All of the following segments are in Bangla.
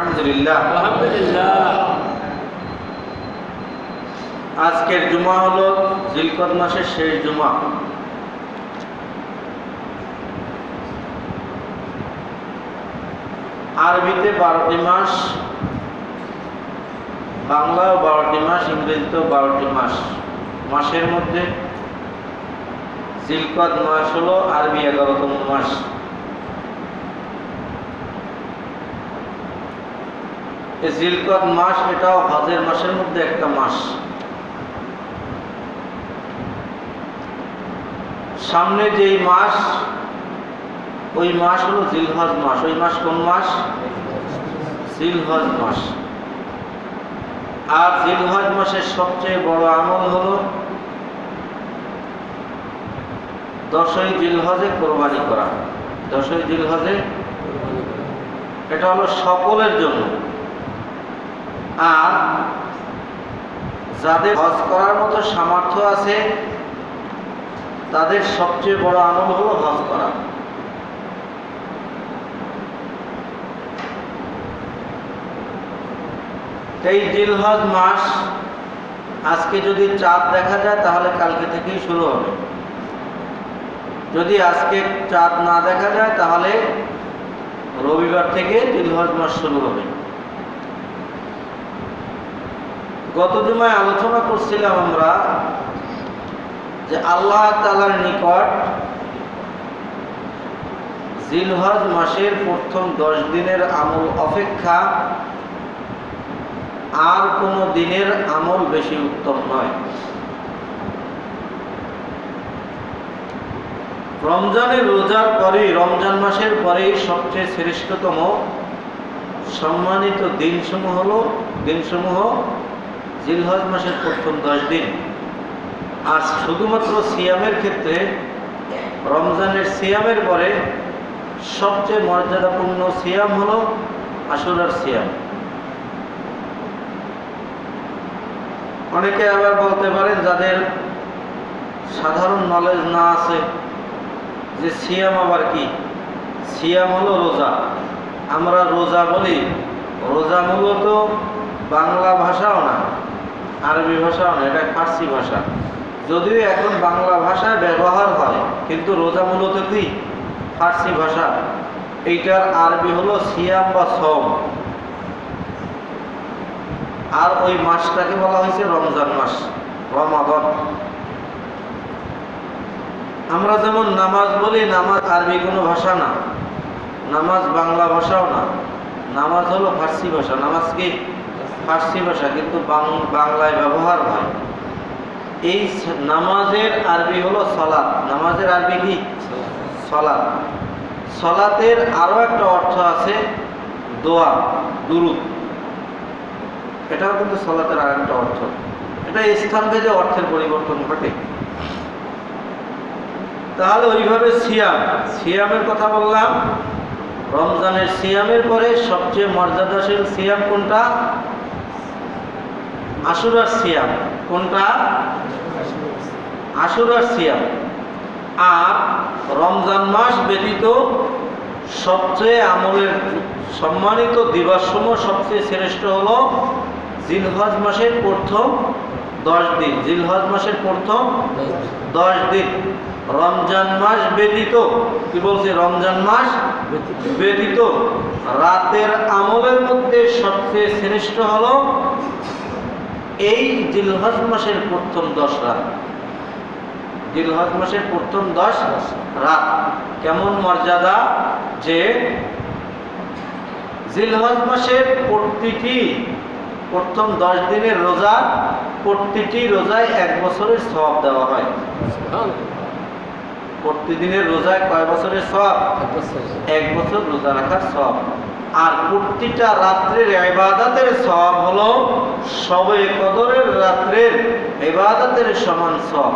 আলহামদুলিল্লাহ। আলহামদুলিল্লাহ। আজকের জুমা হলো জিলকদ মাসের শেষ জুমা। আরবিতে বারোটি মাস বাংলাও বারোটি মাস ইংরেজিতেও বারোটি মাস। মাসের মধ্যে জিলকদ মাস হলো আরবি এগারোতম মাস। এই জিলকদ মাস এটাও হজের মাসের মধ্যে একটা মাস। সামনে যেই মাস, ওই মাস হলো জিলহজ মাস। ওই মাস কোন মাস? জিলহজ মাস। আর জিলহজ মাসের সবচেয়ে বড় আমল হলো দশই জিলহজে কোরবানি করা। দশই জিলহজে? এটা হলো সকলের জন্য। আর যাদের হজ করার মতো সামর্থ্য আছে, তাদের সবচেয়ে বড় আমল হলো হজ করা। এই জিলহজ মাস আজকে যদি চাঁদ দেখা যায়, তাহলে কালকে থেকেই শুরু হবে। যদি আজকে চাঁদ না দেখা যায়, তাহলে রবিবার থেকে জিলহজ মাস শুরু হবে। গত জুমায় আলোচনা করছিলাম আমরা যে আল্লাহ তালার নিকট জিলহজ মাসের প্রথম দশ দিনের আমল অপেক্ষা আর কোনো দিনের আমল বেশি উত্তম নয়। রমজানের রোজার পরেই, রমজান মাসের পরেই সবচেয়ে শ্রেষ্ঠতম সম্মানিত দিনসমূহ হলো দিনসমূহ জিলহজ মাসের প্রথম দশ দিন। আর শুধুমাত্র সিয়ামের ক্ষেত্রে রমজানের সিয়ামের পরে সবচেয়ে মর্যাদাপূর্ণ সিয়াম হলো আশুরার সিয়াম। অনেকে আবার বলতে পারেন যাদের সাধারণ নলেজ না আছে যে সিয়াম আবার কি? সিয়াম হলো রোজা। আমরা রোজা বলি। রোজা মূলত বাংলা ভাষাও না, আরবি ভাষাও না, এটা ফার্সি ভাষা। যদিও এখন বাংলা ভাষায় ব্যবহার হয়, কিন্তু রোজা মূলত কি? ফার্সি ভাষা। এইটার আরবি হলো সিয়াম বা সম আর ওই মাসটাকে বলা হয়েছে রমজান মাস রমাদন আমরা যেমন নামাজ বলি, নামাজ আরবি কোনো ভাষা না। নামাজ বাংলা ভাষাও না। নামাজ হলো ফার্সি ভাষা। নামাজ কি? ফার্সি ভাষা, কিন্তু বাংলায় ব্যবহার হয়। এই নামাজের আরবি হলো সলাৎ। নামাজের আরবি কি? সলাৎ। সলাতের আরও একটা অর্থ আছে দোয়া, দুরুদ। এটাও কিন্তু সলাতের আর একটা অর্থ। এটা স্থান ভেদে অর্থের পরিবর্তন ঘটে। তাহলে ওইভাবে সিয়াম। সিয়ামের কথা বললাম। রমজানের সিয়ামের পরে সবচেয়ে মর্যাদাশীল সিয়াম কোনটা? আশুরার সিয়াম, কোনটা? আশুরার সিয়াম। আর রমজান মাস ব্যতীত সবচেয়ে আমলের সম্মানিত দিবসসমূহ সবচেয়ে শ্রেষ্ঠ হল জিলহজ মাসের প্রথম দশ দিন। জিলহজ মাসের প্রথম দশ দিন। রমজান মাস ব্যতীত, কি বলছে? রমজান মাস ব্যতীত রাতের আমলের মধ্যে সবচেয়ে শ্রেষ্ঠ হলো এই জিলহজ মাসের প্রথম দশ রাত। জিলহজ মাসের প্রথম দশ রাত। কেমন মর্যাদা? যে জিলহজ মাসের প্রতিটি প্রথম দশ দিনের রোজা প্রতিটি রোজায় এক বছরের সব দেওয়া হয়। প্রতিদিনের রোজায় কয় বছরের সব এক বছর রোজা রাখার সব আর প্রতিটা রাত্রের ইবাদতের সব হলো সবে কদরের রাত্রের ইবাদতের সমান সব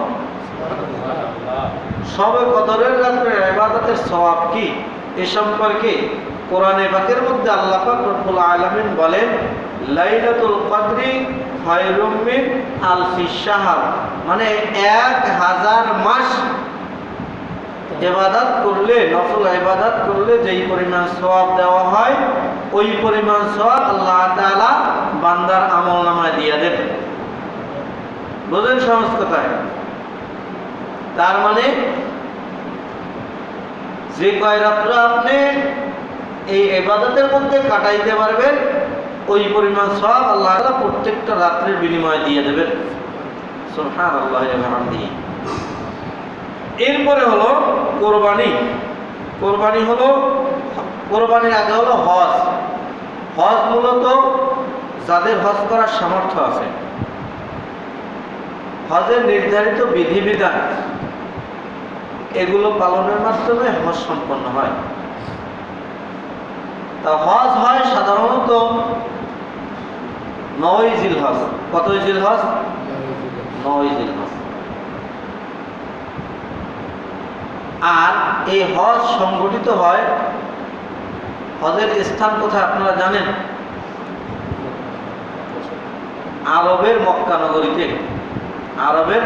সবে কদরের রাত্রের ইবাদতের সওয়াব কি? এ সম্পর্কে কোরআনে পাকের মধ্যে আল্লাহ রব্বুল আলামিন বলেন, লাইলাতুল কদরি খায়রুম মিন আলফি শাহর। মানে এক হাজার মাস এবাদাত করলে, নফল এবাদাত করলে যেই পরিমাণ সওয়াব দেওয়া হয়, ওই পরিমাণ সওয়াব আল্লাহ তাআলা বান্দার আমল নামায় দিয়ে দেন। বুঝেন সহজ কথায়? তার মানে যে কয় রাত্র আপনি এই এবাদতের মধ্যে কাটাইতে পারবেন, ওই পরিমাণ সব আল্লাহ প্রত্যেকটা রাত্রের বিনিময়ে দিয়ে দেবেন। সুবহানাল্লাহ ওয়া বিহামদিহি। এরপরে হলো কোরবানি। কোরবানি হলো কোরবানির আগে হলো হজ। হজ মূলত যাদের হজ করার সামর্থ্য আছে। হজের নির্ধারিত বিধিবিধান এগুলো পালনের মাধ্যমে হজ সম্পন্ন হয়। তা হজ হয় সাধারণত নয় জিল হজ কত জিল হজ নয় জিল হজ আর এই হজ সংগঠিত হয়, হজের স্থান কোথায় আপনারা জানেন? আরবের মক্কা নগরীতে। আরবের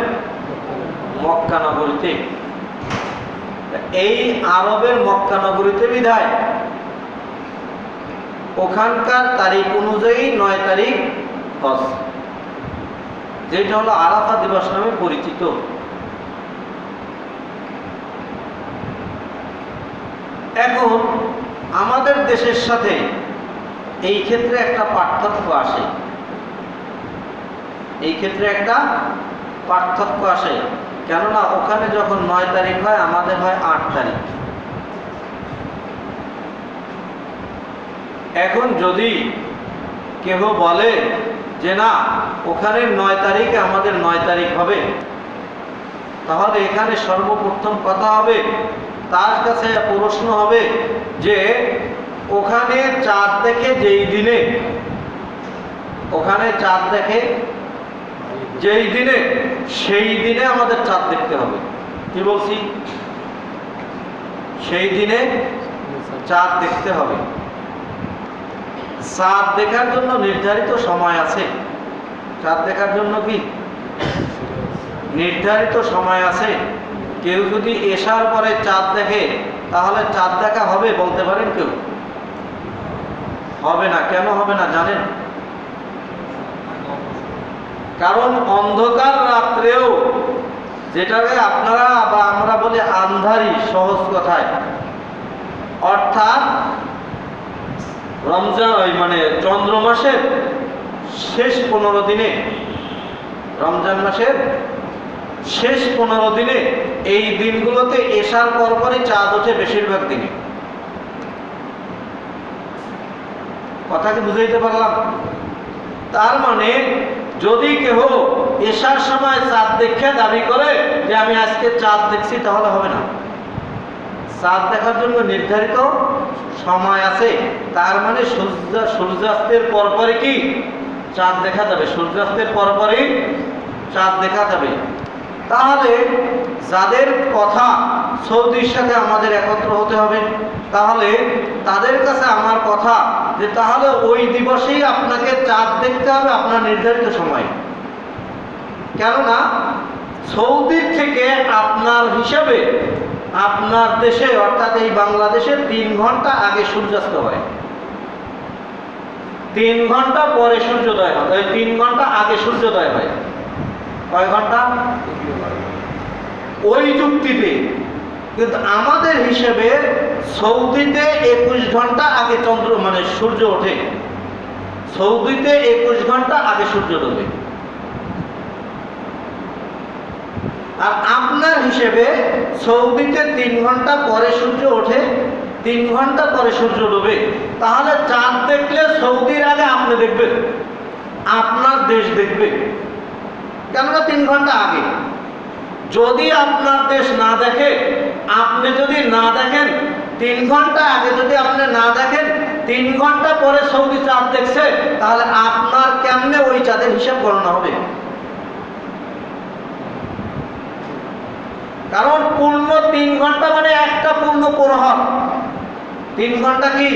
মক্কা নগরীতে। এই আরবের মক্কা নগরীতে বিধায়, ওখানকার তারিখ অনুযায়ী নয় তারিখ হজ। যেটা হলো আরাফা দিবস নামে পরিচিত। এখন আমাদের দেশের সাথে এই ক্ষেত্রে একটা পার্থক্য আসে। এই ক্ষেত্রে একটা পার্থক্য আসে, কেননা ওখানে যখন নয় তারিখ হয়, আমাদের হয় আট তারিখ। এখন যদি কেহ বলে যে না, ওখানে নয় তারিখে, আমাদের নয় তারিখ হবে, তাহলে এখানে সর্বপ্রথম কথা হবে তার কাছে প্রশ্ন হবে যে, ওখানে চাঁদ দেখে যেই দিনে, ওখানে চাঁদ দেখে যেই দিনে, সেই দিনে আমাদের চাঁদ দেখতে হবে। কি বলছি? সেই দিনে চাঁদ দেখতে হবে। চাঁদ দেখার জন্য নির্ধারিত সময় আছে। চাঁদ দেখার জন্য কি? নির্ধারিত সময় আছে। কেউ যদি এসার পরে চাঁদ দেখে, তাহলে চাঁদ দেখা হবে বলতে পারেন কেউ? হবে না, কেন হবে না জানেন? কারণ অন্ধকার রাত্রেও যেটাকে আপনারা বা আমরা বলি আন্ধারি সহজ কথায়, অর্থাৎ রমজান মানে চন্দ্র মাসের শেষ পনেরো দিনে, রমজান মাসের শেষ পনেরো দিনে এই দিনগুলোতে এসার পরপরই চাঁদ ওঠে বেশিরভাগ দিনে। কথা কি বুঝাইতে পারলাম? তার মানে যদি কেহ এসার সময় চাঁদ দেখে দাবি করে যে আমি আজকে চাঁদ দেখছি, তাহলে হবে না। চাঁদ দেখার জন্য নির্ধারিত সময় আছে। তার মানে সূর্য, সূর্যাস্তের পরপরই কি? চাঁদ দেখা যাবে। সূর্যাস্তের পরপরই চাঁদ দেখা যাবে। তাহলে যাদের কথা সৌদির সাথে আমাদের একত্র হতে হবে, তাহলে তাদের কাছে আমার কথা যে তাহলে ওই দিবসেই আপনাকে চাঁদ দেখতে হবে আপনার নির্ধারিত সময়। কেননা সৌদির থেকে আপনার হিসাবে আপনার দেশে, অর্থাৎ এই বাংলাদেশে তিন ঘণ্টা আগে সূর্যাস্ত হয়। তিন ঘণ্টা পরে সূর্যোদয় হয় তিন ঘণ্টা আগে সূর্যোদয় হয়। কয় ঘণ্টা? ওই যুক্তিতে। কিন্তু আমাদের হিসেবে সৌদিতে একুশ ঘণ্টা আগে চন্দ্র মানে সূর্য ওঠে। সৌদিতে একুশ ঘণ্টা আগে সূর্য ডোবে আর আপনার হিসেবে সৌদিতে তিন ঘণ্টা পরে সূর্য ওঠে, তিন ঘণ্টা পরে সূর্য ডোবে তাহলে চাঁদ দেখলে সৌদির আগে আপনি দেখবেন, আপনার দেশ দেখবে। কেননা তিন ঘণ্টা আগে। যদি আপনার দেশ না দেখে, আপনি যদি না দেখেন, তিন ঘণ্টা আগে যদি আপনি না দেখেন, তিন ঘণ্টা পরে সৌদি চাঁদ দেখছে, তাহলে আপনার কেমনে ওই চাঁদের হিসাব গণনা হবে? কারণ পূর্ণ তিন ঘণ্টা মানে একটা পূর্ণ প্রহর। তিন ঘণ্টা কি?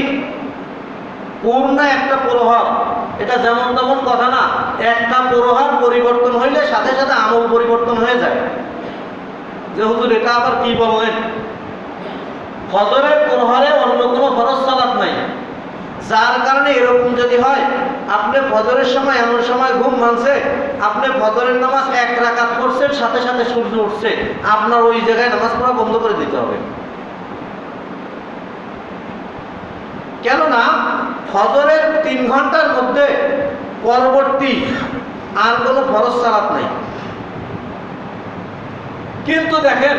পূর্ণ একটা প্রহর এটা যেমন তেমন কথা না, একটা প্রহর পরিবর্তন হইলে সাথে সাথে আমল পরিবর্তন হয়ে যায়। যে হুজুর, এটা আবার কি বললেন? ফজরের প্রহরে অন্য কোনো ফরজ সালাত নাই। যার কারণে এরকম যদি হয়, আপনি ফজরের সময় এমন সময় ঘুম ভাঙছে, আপনি ফজরের নামাজ এক রাকাত পড়ছেন, সাথে সাথে সূর্য উঠছে, আপনার ওই জায়গায় নামাজ পড়া বন্ধ করে দিতে হবে। কেননা ফজরের তিন ঘণ্টার মধ্যে পরবর্তী আর কোনো ফরজ সালাত নাই। কিন্তু দেখেন,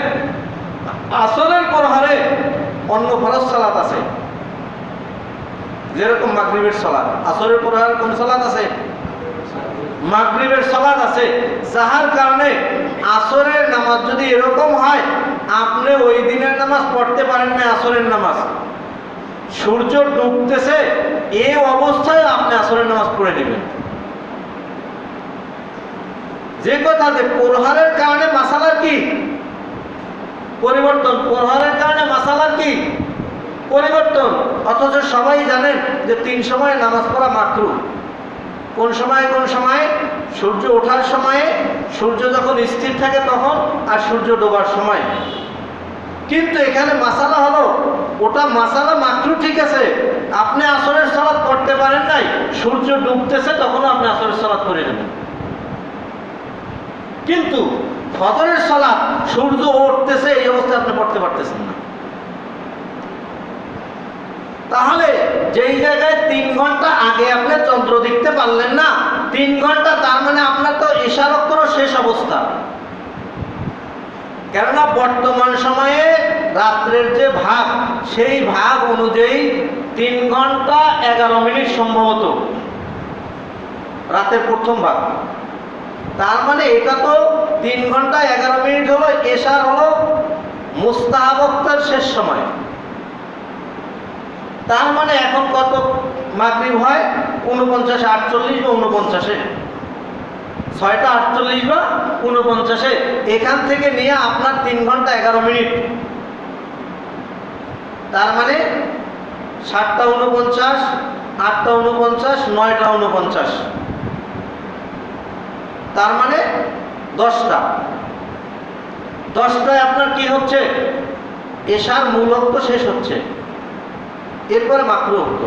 আসরের প্রহারে অন্য ফরজ সালাত আছে। যেরকম মাগরিবের সালাত। আসরের প্রহারে কোন সালাত আছে? মাগরিবের সালাত আছে। যাহার কারণে আসরের নামাজ যদি এরকম হয়, আপনি ওই দিনের নামাজ পড়তে পারেন না আসরের নামাজ। সূর্য ডুবতেছে এই অবস্থায় আপনি আসরের নামাজ পড়ে নেবেন। যে কথা যে প্রহারের কারণে মাসালার কি? পরিবর্তন। প্রহারের কারণে মাসালার কি? পরিবর্তন। অথচ সবাই জানেন যে তিন সময় নামাজ পড়া মাত্র কোন সময় কোন সময়? সূর্য ওঠার সময়ে। সূর্য যখন স্থির থাকে তখন আর সূর্য ডোবার সময়। কিন্তু এখানে মাসালা হলো ওটা মাসালা মাত্র ঠিক আছে। আপনি আসরের সালাদ করতে পারেন নাই, সূর্য ডুবতেছে, তখনও আপনি আসরের সালাদ করে নেবেন। কিন্তু ফজরের সালাদ সূর্য উঠতেছে, এই অবস্থায় আপনি পড়তে পারতেছেন না। তাহলে যেই জায়গায় তিন ঘণ্টা আগে আপনি চন্দ্র দেখতে পারলেন না, তিন ঘণ্টা তার মানে আপনার তো ইশারক্তর শেষ অবস্থা। কেননা বর্তমান সময়ে রাত্রের যে ভাগ, সেই ভাগ অনুযায়ী তিন ঘণ্টা এগারো মিনিট সম্ভবত। রাতের প্রথম ভাগ। তার মানে এটা তো তিন ঘণ্টা এগারো মিনিট হলো এশার হলো মুস্তাহাবক্তার শেষ সময়। তার মানে এখন কত মাগরিব হয়? উনপঞ্চাশে আটচল্লিশ বা উনপঞ্চাশে ছয়টা আটচল্লিশ বা উনপঞ্চাশে এখান থেকে নিয়ে আপনার তিন ঘণ্টা এগারো মিনিট। তার মানে সাতটা উনপঞ্চাশ আটটা উনপঞ্চাশ নয়টা উনপঞ্চাশ তার মানে দশটা। দশটায় আপনার কি হচ্ছে? এশার মূল অক্ত শেষ হচ্ছে। এরপরে মাকরু অক্ত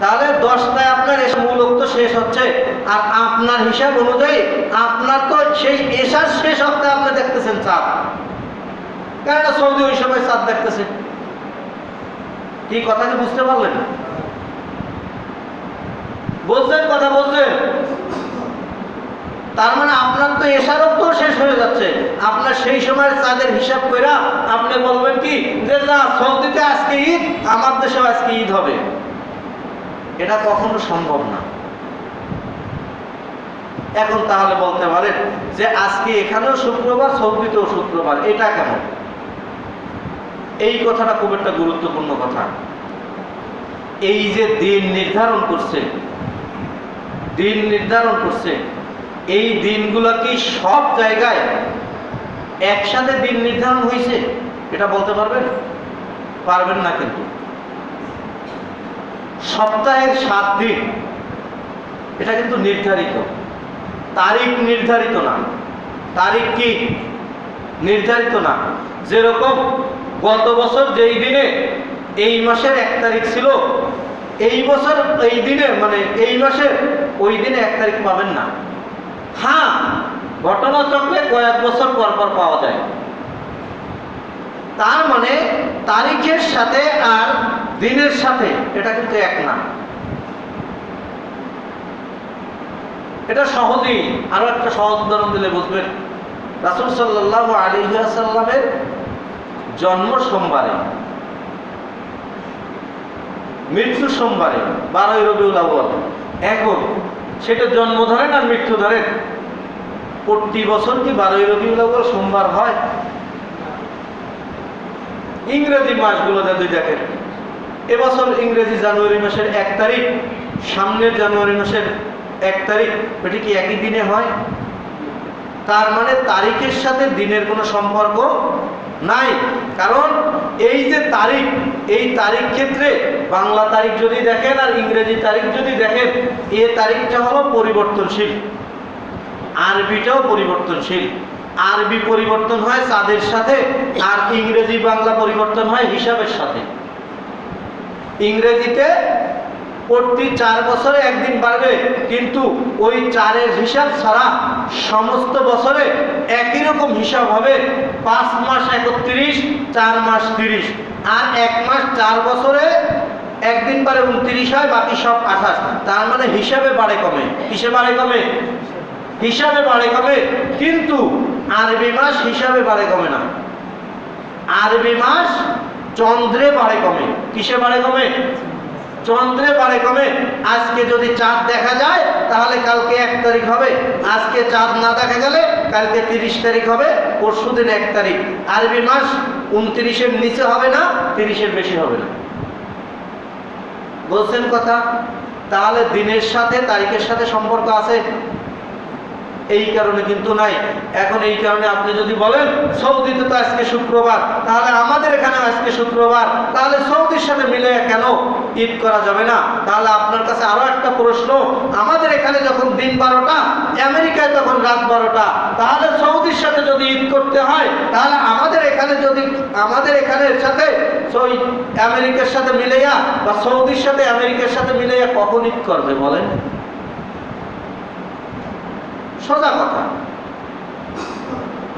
তাহলে দশটায় আপনার এসে মূল অক্ত শেষ হচ্ছে। আর আপনার হিসাব অনুযায়ী আপনার তো সেই এশার শেষ অক্তে আপনি দেখতেছেন চাঁদ। কেননা সৌদি ওই সময় চাঁদ দেখতেছে? কি কথা কি বুঝতে পারলেন? বলছেন কথা বলছেন। তার মানে আপনার তো এশারও তো শেষ হয়ে যাচ্ছে। আপনার সেই সময়ের চাঁদের হিসাব করে আপনি বলবেন কি যে না সৌদিতে আজকে ঈদ, আমার দেশেও আজকে ঈদ হবে। এটা কখনো সম্ভব না। এখন তাহলে বলতে পারেন যে আজকে এখানেও শুক্রবার, সৌদিতেও শুক্রবার, এটা কেমন? এই কথাটা খুব একটা গুরুত্বপূর্ণ কথা। এই যে দিন নির্ধারণ করছে, দিন নির্ধারণ করছে, এই দিনগুলো কি সব জায়গায় একসাথে দিন নির্ধারণ হয়েছে? এটা বলতে পারবেন? পারবেন না কিন্তু। সপ্তাহের সাত দিন, এটা কিন্তু নির্ধারিত। তারিখ নির্ধারিত না। তারিখ কি? নির্ধারিত না। যেরকম গত বছর যেই দিনে, এই মাসের এক তারিখ ছিল, এই বছর, এই দিনে মানে এই মাসের ওই দিনে এক তারিখ পাবেন না। হ্যাঁ ঘটনা চক্রে কয়েক বছর পর পর পাওয়া যায়। তার মানে তারিখের সাথে আর দিনের সাথে এটা কিন্তু এক না। এটা সহজেই আরও একটা সহজ উদাহরণ দিলে বুঝবেন। রাসুল সাল্লাহ আলিহাসাল্লামের জন্ম সোমবারে, মৃত্যু সোমবারে, বারোই রবিউল আউ্বাল এখন সেটা জন্ম ধরেন আর মৃত্যু ধরেন প্রতি বছর কি বারোই রবিউল আউ্বাল সোমবার হয়? ইংরেজি মাসগুলোতে দুই দেখেন, এবছর ইংরেজি জানুয়ারি মাসের এক তারিখ, সামনের জানুয়ারি মাসের এক তারিখ, এটি কি একই দিনে হয়? তার মানে তারিখের সাথে দিনের কোনো সম্পর্ক নাই। কারণ এই যে তারিখ, এই তারিখ ক্ষেত্রে বাংলা তারিখ যদি দেখেন আর ইংরেজি তারিখ যদি দেখেন, এ তারিখটা হলো পরিবর্তনশীল। আরবিটাও পরিবর্তনশীল। আরবি পরিবর্তন হয় চাঁদের সাথে আর ইংরেজি বাংলা পরিবর্তন হয় হিসাবের সাথে। ইংরেজিতে প্রতি চার বছরে একদিন বাড়বে। কিন্তু ওই চারের হিসাব ছাড়া সমস্ত বছরে একই রকম হিসাব হবে। পাঁচ মাস একত্রিশ, চার মাস তিরিশ। আর এক মাস চার বছরে একদিন বারে উনত্রিশ হয়, বাকি সব আঠাশ। তার মানে হিসাবে বাড়ে কমে। কিসে বাড়ে কমে? হিসাবে বাড়ে কমে। কিন্তু আরবি মাস হিসাবে বাড়ে কমে না। আরবি মাস চন্দ্রে বাড়ে কমে। কিসে বাড়ে কমে? চন্দ্রে পারে কমে আজকে যদি চাঁদ দেখা যায়, তাহলে কালকে এক তারিখ হবে। আজকে চাঁদ না দেখা গেলে কালকে তিরিশ তারিখ হবে, পরশু দিন এক তারিখ। আরবি মাস উনত্রিশের নিচে হবে না, তিরিশের বেশি হবে না। বলছেন কথা, তাহলে দিনের সাথে, তারিখের সাথে সম্পর্ক আছে? এই কারণে কিন্তু নাই। এখন এই কারণে আপনি যদি বলেন, সৌদিতে তো আজকে শুক্রবার, তাহলে আমাদের এখানে আজকে শুক্রবার, তাহলে সৌদির সাথে মিলে কেন ঈদ করা যাবে না? তাহলে আপনার কাছে আরও একটা প্রশ্ন, আমাদের এখানে যখন দিন বারোটা, আমেরিকায় তখন রাত বারোটা, তাহলে সৌদির সাথে যদি ঈদ করতে হয়, তাহলে আমাদের এখানে যদি, আমাদের এখানের সাথে ওই আমেরিকার সাথে মিলেয়া বা সৌদির সাথে আমেরিকার সাথে মিলেয়া কখন ঈদ করবে বলেন? সোজা কথা।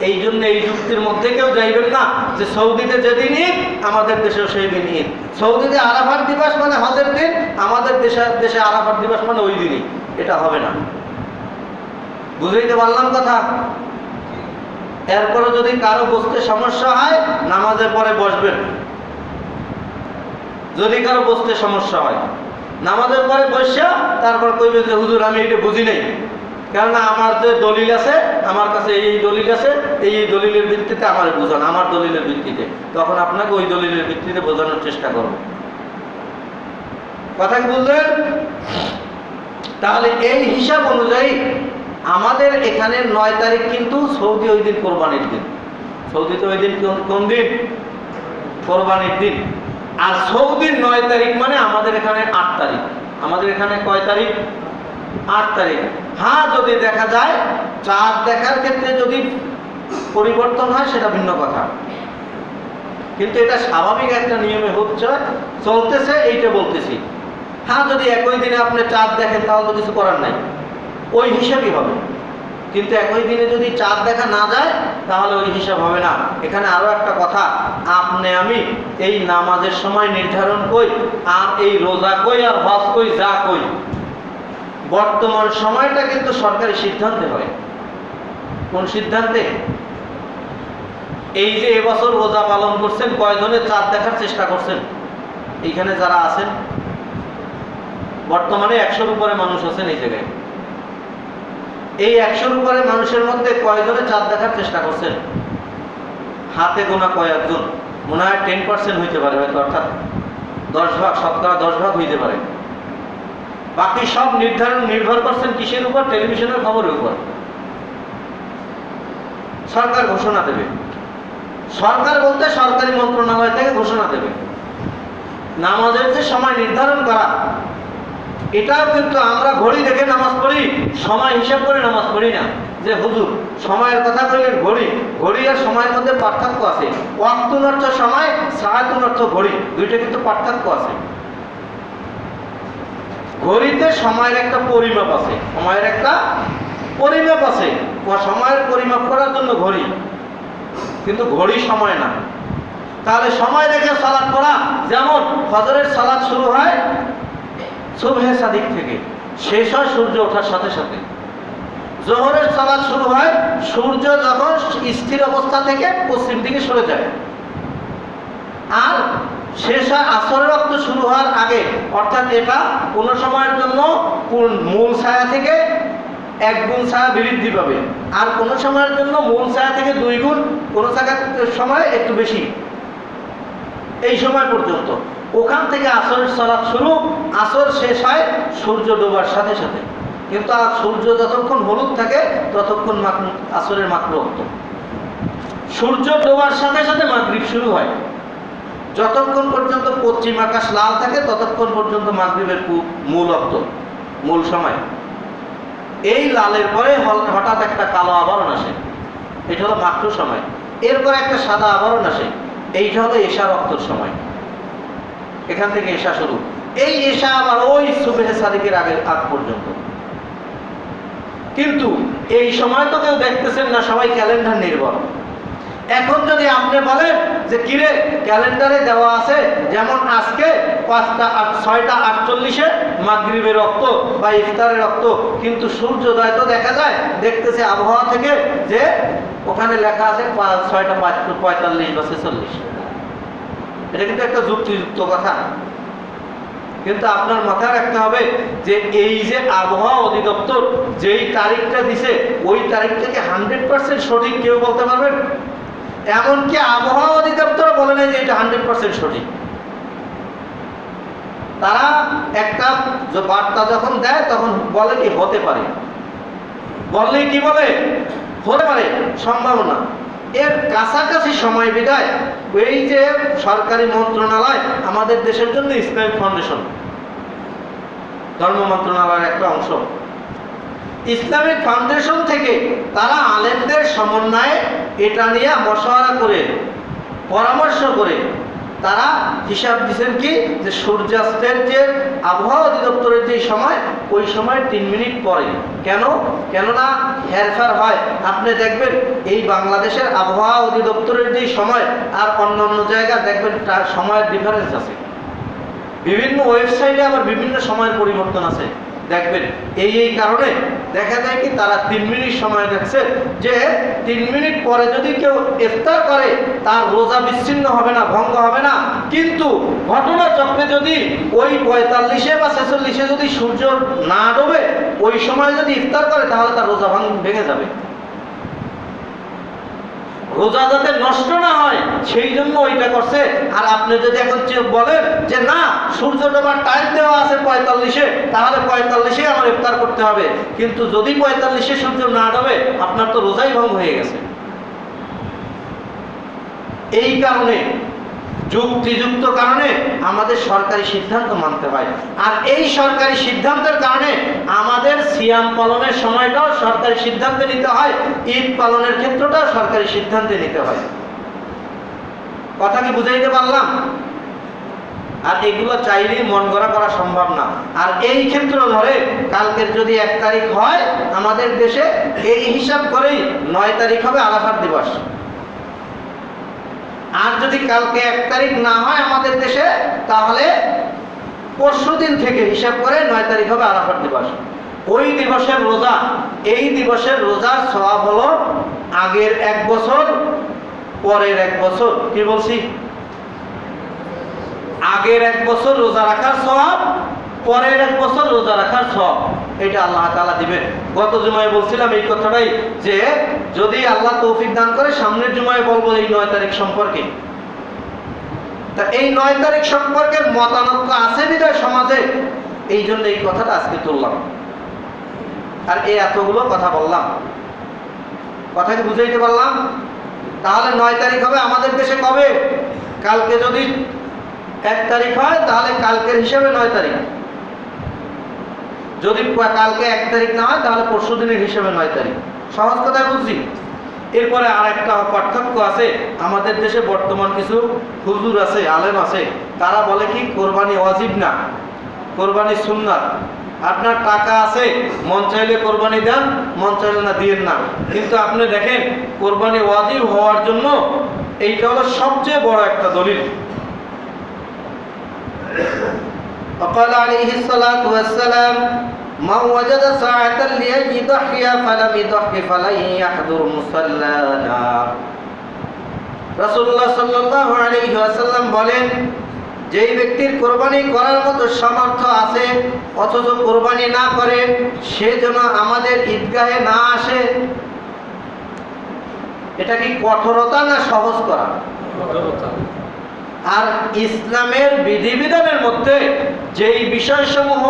এই জন্য এই যুক্তির মধ্যে কেউ যাইবেন না যে সৌদিতে যেদিন ঈদ আমাদের দেশেও সেই দিন ঈদ সৌদিতে আরাফার দিবস মানে হজের দিন, আমাদের দেশে দেশে আরাফার দিবস মানে ওই দিনই। এটা হবে না। বুঝাইতে পারলাম কথা? এরপরে যদি কারও বসতে সমস্যা হয়, নামাজের পরে বসবেন। যদি কারও বসতে সমস্যা হয়, নামাজের পরে বসা তারপর কইবে যে, হুজুর, আমি এটা বুঝি নাই। কেননা আমার যে দলিল আছে, আমার কাছে এই দলিল আছে, এই দলিলের ভিত্তিতে আমার বোঝান, আমার দলিলের ভিত্তিতে। তখন আপনাকে ওই দলিলের ভিত্তিতে বোঝানোর চেষ্টা করব। কথা কি বুঝলেন? তাহলে এই হিসাব অনুযায়ী আমাদের এখানে নয় তারিখ কিন্তু সৌদি ওই দিন কোরবানির দিন। সৌদিতে ওই দিন কোন দিন? কোরবানির দিন। আর সৌদির নয় তারিখ মানে আমাদের এখানে আট তারিখ। আমাদের এখানে কয় তারিখ? আট তারিখ। হ্যাঁ যদি দেখা যায় চাঁদ দেখার ক্ষেত্রে যদি পরিবর্তন হয়, সেটা ভিন্ন কথা। কিন্তু এটা স্বাভাবিক একটা নিয়মে হচ্ছে, চলতেছে, এইটা বলতেছি। হ্যাঁ যদি একই দিনে আপনি চাঁদ দেখেন, তাহলে তো কিছু করার নাই। ওই হিসাবই হবে। কিন্তু একই দিনে যদি চাঁদ দেখা না যায়, তাহলে ওই হিসাব হবে না। এখানে আরও একটা কথা, আপনি আমি এই নামাজের সময় নির্ধারণ কই, আর এই রোজা কই, আর হজ কই, যা কই। বর্তমান সময়টা কিন্তু সরকারি সিদ্ধান্তে হয়। কোন সিদ্ধান্তে? এই যে এবছর রোজা পালন করছেন, কয়জনে চাঁদ দেখার চেষ্টা করছেন? এইখানে যারা আছেন, বর্তমানে একশোর উপরে মানুষ আছেন এই জায়গায়। এই একশোর উপরে মানুষের মধ্যে কয়জনে চাঁদ দেখার চেষ্টা করছেন? হাতে গোনা কয়েকজন। মনে হয় টেন পার্সেন্ট হইতে পারে হয়তো, অর্থাৎ দশ ভাগ, শতকরা দশ ভাগ হইতে পারে। বাকি সব নির্ধারণ নির্ভর করছেন কিসের উপর? টেলিভিশনের খবরের উপর। সরকার ঘোষণা দেবে। সরকার বলতে সরকারি মন্ত্রণালয় থেকে ঘোষণা দেবে। নামাজের যে সময় নির্ধারণ করা, এটাও কিন্তু আমরা ঘড়ি দেখে নামাজ পড়ি, সময় হিসাব করে নামাজ পড়ি না। যে হুজুর, সময়ের কথা কইলেন ঘড়ি ঘড়ি আর সময়ের মধ্যে পার্থক্য আছে। ওয়াক্তুন অর্থ সময় সাহাতুন অর্থ ঘড়ি, দুইটা কিন্তু পার্থক্য আছে। ঘড়িতে সময়ের একটা পরিমাপ আছে। সময়ের একটা পরিমাপ আছে। সময়ের পরিমাপ করার জন্য ঘড়ি। কিন্তু ঘড়ি সময় না। তাহলে সময় দেখে সালাদ করা যেমন ফজরের সালাদ শুরু হয় সুবহে সাদিক থেকে, শেষ হয় সূর্য ওঠার সাথে সাথে। জোহরের সালাদ শুরু হয়, সূর্য যখন স্থির অবস্থা থেকে পশ্চিম দিকে সরে যায়। আর শেষ হয় আসরের রক্ত শুরু হওয়ার আগে। অর্থাৎ এটা কোনো সময়ের জন্য মূল ছায়া থেকে এক গুণ ছায়া বৃদ্ধি পাবে। আর কোনো সময়ের জন্য মূল ছায়া থেকে দুই গুণ কোনো সময় একটু বেশি। এই সময় পর্যন্ত। ওখান থেকে আসরের সালাদ শুরু, আসর শেষ হয় সূর্য ডোবার সাথে সাথে। কিন্তু আর সূর্য যতক্ষণ হলুদ থাকে, ততক্ষণ আসরের মাত্র সূর্য ডোবার সাথে সাথে মাগরিব শুরু হয়। যতক্ষণ পর্যন্ত পশ্চিম আকাশ লাল থাকে, ততক্ষণ পর্যন্ত মাগরিবের মূল অক্ত মূল সময়। এই লালের পরে হঠাৎ একটা কালো আবরণ আসে। এটা হলো মাত্র সময়। এরপর একটা সাদা আবরণ আসে। এইটা হলো এশা রক্তর সময়। এখান থেকে এশা শুরু। এই এশা আবার ওই সুবেহে সাদিকের আগের আগ পর্যন্ত। কিন্তু এই সময় তো কেউ দেখতেছেন না, সবাই ক্যালেন্ডার নির্ভর। এখন যদি আপনি বলেন যে, কিরে, ক্যালেন্ডারে দেওয়া আছে যেমন আজকে পাঁচটা আট, ছয়টা আটচল্লিশে মাগরিবের রক্ত বা ইফতারের রক্ত, কিন্তু সূর্যোদয় তো দেখা যায়, দেখতেছে আবহাওয়া থেকে যে ওখানে লেখা আছে পাঁচ- ছয়টা পাঁচ, পঁয়তাল্লিশ বা ছেচল্লিশ। এটা কিন্তু একটা যুক্তিযুক্ত কথা। কিন্তু আপনার মাথায় রাখতে হবে যে, এই যে আবহাওয়া অধিদপ্তর যেই তারিখটা দিছে, ওই তারিখটা কি হান্ড্রেড পার্সেন্ট সঠিক কেউ বলতে পারবেন এমনকি আবহাওয়া অধিদপ্তর বলে নাই যে এটা হান্ড্রেড পার্সেন্ট সঠিক। তারা একটা বার্তা যখন দেয়, তখন বলে কি হতে পারে? বললে কি বলে হতে পারে, সম্ভাবনা। এর কাছাকাছি সময় বিদায়, এই যে সরকারি মন্ত্রণালয়, আমাদের দেশের জন্য ইসলামিক ফাউন্ডেশন। ধর্ম মন্ত্রণালয়ের একটা অংশ। ইসলামিক ফাউন্ডেশন থেকে তারা আলেমদের সমন্বয়ে এটা নিয়ে মশওয়ারা করে, পরামর্শ করে। তারা হিসাব দিচ্ছেন কি যে সূর্যাস্তের যে আবহাওয়া অধিদপ্তরের যে সময়, ওই সময় তিন মিনিট পরে। কেন? কেননা হেরফের হয়। আপনি দেখবেন এই বাংলাদেশের আবহাওয়া অধিদপ্তরের যে সময় আর অন্য অন্য জায়গা দেখবেন তার সময়ের ডিফারেন্স আছে। বিভিন্ন ওয়েবসাইটে আবার বিভিন্ন সময়ের পরিবর্তন আছে। দেখবেন। এই এই কারণে দেখা যায় কি তারা তিন মিনিট সময় নিচ্ছে, যে তিন মিনিট পরে যদি কেউ ইফতার করে, তার রোজা বিচ্ছিন্ন হবে না, ভঙ্গ হবে না। কিন্তু ঘটনা চক্রে যদি ওই পঁয়তাল্লিশে বা ছেচল্লিশে যদি সূর্য না ডোবে, ওই সময় যদি ইফতার করে, তাহলে তার রোজা ভাঙ ভেঙে যাবে। রোজা যাতে নষ্ট না হয়, সেই জন্য ওইটা করছে। আর আপনি যদি এখন বলেন যে না সূর্য ডোবার টাইম দেওয়া আছে পঁয়তাল্লিশে, তাহলে পঁয়তাল্লিশে আমার ইফতার করতে হবে। কিন্তু যদি পঁয়তাল্লিশে সূর্য না ডোবে আপনার তো রোজাই ভঙ্গ হয়ে গেছে। এই কারণে যুক্তিযুক্ত কারণে আমাদের সরকারি সিদ্ধান্ত মানতে হয়। আর এই সরকারি সিদ্ধান্তের কারণে আমাদের সিয়াম পালনের সময়টাও সরকারি সিদ্ধান্তে নিতে হয়, ঈদ পালনের ক্ষেত্রটাও সরকারি সিদ্ধান্তে নিতে হয়। কথা কি বুঝাইতে পারলাম? আর এগুলো চাইলেই মন গড়া করা সম্ভব না। আর এই ক্ষেত্র ধরে কালকের যদি এক তারিখ হয়, আমাদের দেশে এই হিসাব করেই নয় তারিখ হবে আলাফার দিবস। আর যদি কালকে এক তারিখ না হয় আমাদের দেশে, তাহলে পরশু দিন থেকে হিসাব করে নয় তারিখ হবে আরাফার দিবস। ওই দিবসের রোজা, এই দিবসের রোজার সওয়াব হলো আগের এক বছর, পরের এক বছর। কি বলছি? আগের এক বছর রোজা রাখার সওয়াব পরের এক বছর রোজা রাখার সওয়াব এটা আল্লাহ তাআলা দিবেন। গত জুমায় বলছিলাম এই কথাটাই যে, যদি আল্লাহ তৌফিক দান করে, সামনের জুমায় বলব এই নয় তারিখ সম্পর্কে। তা এই নয় তারিখ সম্পর্কের মতানক্য আছে বিদায় সমাজে? এই জন্য এই কথাটা আজকে তুললাম। আর এই এতগুলো কথা বললাম। কথা কি বুঝাইতে পারলাম? তাহলে নয় তারিখ হবে আমাদের দেশে কবে? কালকে যদি এক তারিখ হয়, তাহলে কালকের হিসাবে নয় তারিখ। যদি কালকে এক তারিখ না হয়, তাহলে পরশু দিনের হিসাবে নয় তারিখ। সহজ কথায় বুঝছি? এরপরে আর একটা পার্থক্য আছে। আমাদের দেশে বর্তমান কিছু হুজুর আছে, আলেম আছে। তারা বলে কি, কোরবানি ওয়াজিব না, কোরবানি সুন্নাত। আপনার টাকা আছে, মন চাইলে কোরবানি দেন, মন চাইলে না দিয়েন না। কিন্তু আপনি দেখেন, কোরবানি ওয়াজিব হওয়ার জন্য এইটা হলো সবচেয়ে বড় একটা দলিল। وقال عليه الصلاة والسلام من وجد ساعة ليضحي فلم يضحي فلن يحضر مصلانا রাসূলুল্লাহ সাল্লাল্লাহু আলাইহি ওয়াসাল্লাম বলেন যেই ব্যক্তির কোরবানি করার মতো সামর্থ্য আছে অথচ কোরবানি না করে সে যেন আমাদের ঈদগাহে না আসে এটা কি কঠোরতা না সহজ করা আর ইসলামের বিধিবিধানের মধ্যে যেই বিষয়সমূহ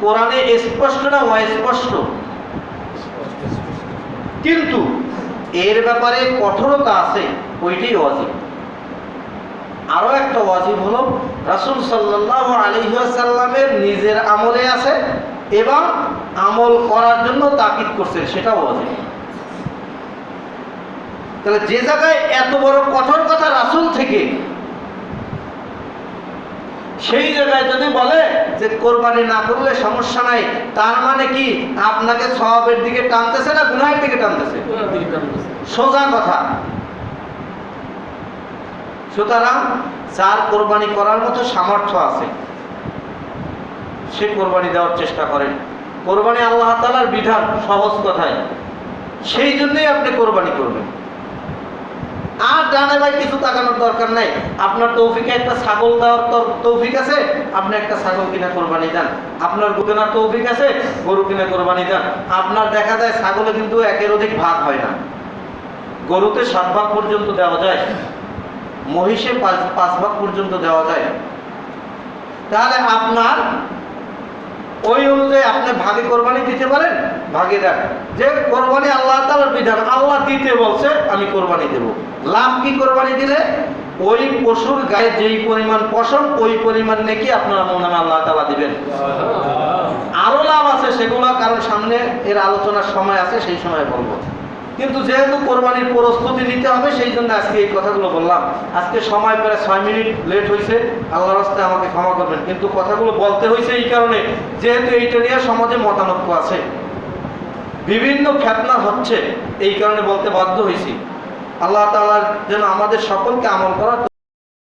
কোরআনে স্পষ্ট না অস্পষ্ট? কিন্তু এর ব্যাপারে কঠোরতা আছে, ওইটাই ওয়াজিব। আরও একটা ওয়াজিব হলো, রাসূল সাল্লাল্লাহু আলাইহি ওয়াসাল্লামের নিজের আমলে আছে এবং আমল করার জন্য তাকিদ করছেন, সেটাও অজিব তাহলে যে জায়গায় এত বড় কঠোর কথা রাসুল থেকে সেই জায়গায় যদি বলে যে কোরবানি না করলে সমস্যা নাই তার মানে কি আপনাকে সবের দিকে টানতেছে না গুনাহের দিকে টানতেছে? সোজা কথা। সুতরাং যার কোরবানি করার মতো সামর্থ্য আছে সে কোরবানি দেওয়ার চেষ্টা করেন। কোরবানি আল্লাহ তালার বিধান সহজ কথায় সেই জন্যই আপনি কোরবানি করবেন। আর ডানে ভাই, কিছু তাকানোর দরকার নাই। আপনার তৌফিকে একটা ছাগল দেওয়ার তৌফিক আছে, আপনি একটা ছাগল কিনা কোরবানি দেন। আপনার কেনার তৌফিক আছে, গরু কিনা কোরবানি দেন। আপনার দেখা যায়, ছাগলে কিন্তু একের অধিক ভাগ হয় না। গরুতে সাত ভাগ পর্যন্ত দেওয়া যায়, মহিষে পাঁচ পাঁচ ভাগ পর্যন্ত দেওয়া যায়। তাহলে আপনার ওই অনুযায়ী আপনি ভাগে কোরবানি দিতে পারেন, ভাগে দেন। যে কোরবানি আল্লাহ তালার বিধান, আল্লাহ দিতে বলছে, আমি কোরবানি দেব। লাভ কি কোরবানি দিলে? ওই পশুর গায়ে যেই পরিমাণ পশম, ওই পরিমাণ নাকি আপনারা মনে আল্লাহ তালা দিবেন। আরও লাভ আছে সেগুলো, কারণ সামনে এর আলোচনার সময় আছে, সেই সময় বলব। কিন্তু যেহেতু কোরবানির প্রস্তুতি নিতে হবে, সেই জন্য আজকে এই কথাগুলো বললাম। আজকে সময় প্রায় ছয় মিনিট লেট হয়েছে। আল্লাহ রাস্তায় আমাকে ক্ষমা করবেন। কিন্তু কথাগুলো বলতে হয়েছে এই কারণে, যেহেতু এইটা নিয়ে সমাজে মতানৈক্য আছে। বিভিন্ন খ্যাতনা হচ্ছে, এই কারণে বলতে বাধ্য হয়েছি। আল্লাহ তালার যেন আমাদের সকলকে আমল করার